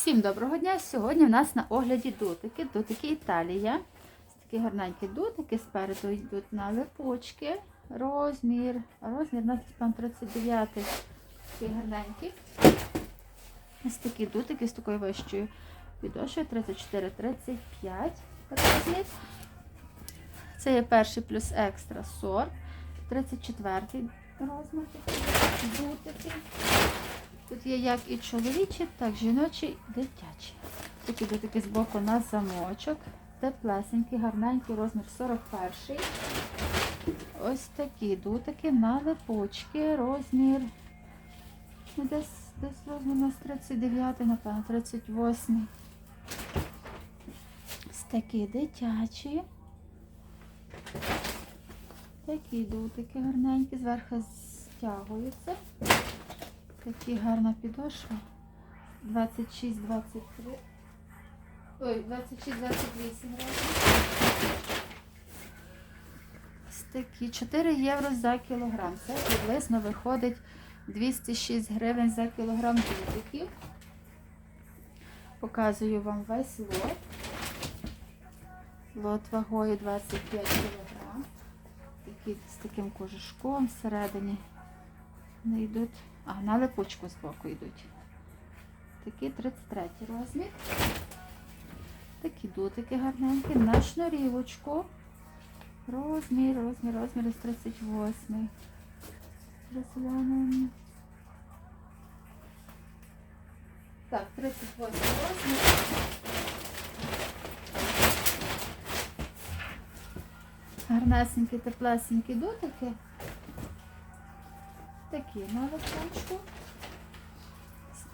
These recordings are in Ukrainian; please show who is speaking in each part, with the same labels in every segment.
Speaker 1: Всім доброго дня! Сьогодні в нас на огляді дутики. Дутики Італія. Такі гарненькі дутики, спереду йдуть на липучки. Розмір. Розмір у нас 39 Такі гарненькі. Ось такі дутики з такою вищою підошвою 34-35 розмір. Це є перший плюс екстра сорт. 34 розмір. Такі дутики. Тут є як і чоловічі, так і жіночі, дитячі. Такі таки з боку на замочок. Теплесенький, гарненький, розмір 41. Ось такі дутики на липучки, розмір. ну, Десь, десь розмір у нас 39, напевно, 38. Ось такі дитячі. Такі дутики гарненькі, зверху стягуються. Такі гарна підошва. 26-23. Ой, 26-28 разів. Ось такі 4 євро за кілограм. Це приблизно виходить 206 гривень за кілограм дутиків. Показую вам весь лот. Лот вагою 25 кілограм. Такі з таким кожушком всередині. Вони йдуть. А, на липучку з боку йдуть. Такі 33 розмір. Такі дутики гарненькі. На шнурівочку. Розмір, розмір, розмір із 38. Розглянемо. Так, 38 розмір. Гарнесенькі, теплесенькі дутики. Такі на липучку.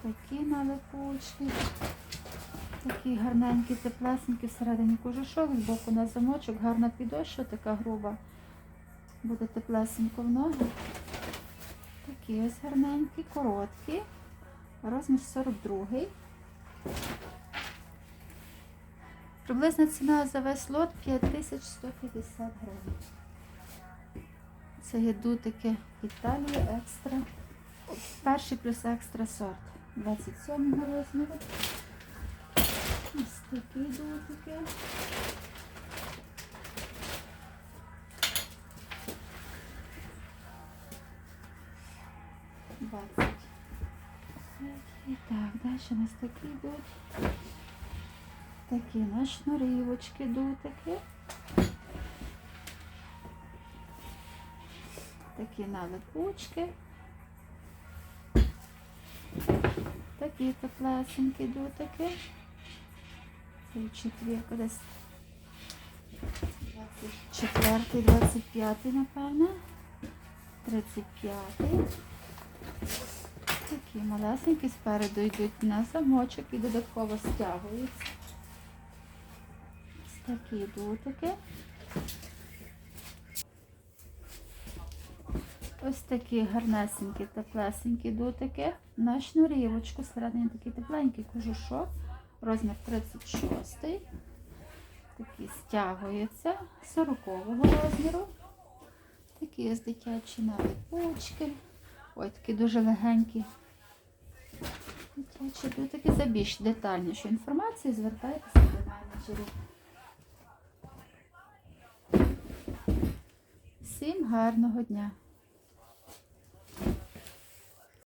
Speaker 1: Такі на липучки. Такі гарненькі, теплесенькі, всередині кожушок, з боку на замочок, гарна підошва, така груба. Буде теплесенько в ноги. Такі ось гарненькі, короткі. Розмір 42. Приблизна ціна за весь лот 5150 гривень. Це є дутики Італії екстра. Перший плюс екстра сорт. 27 розміру. Ось такі дутики. Двадцять. Так, далі у нас такі йдуть. Такі на шнурівочки дутики. Такі на липучки. Такі теплесенькі дутики. Це четвірка десь 24, 25, напевно. 35. Такі малесенькі спереду йдуть на замочок і додатково стягуються. Ось такі дутики. Такі гарнесенькі, теплесенькі дутики. На шнурівочку, всередині такий тепленький кожушок, розмір 36. Такі стягуються 40-го розміру. Такі ось дитячі налипучки. Ой, такі дуже легенькі. Дитячі дутики. За більш детальнішу інформацію звертайтеся до менеджерів. Всім гарного дня!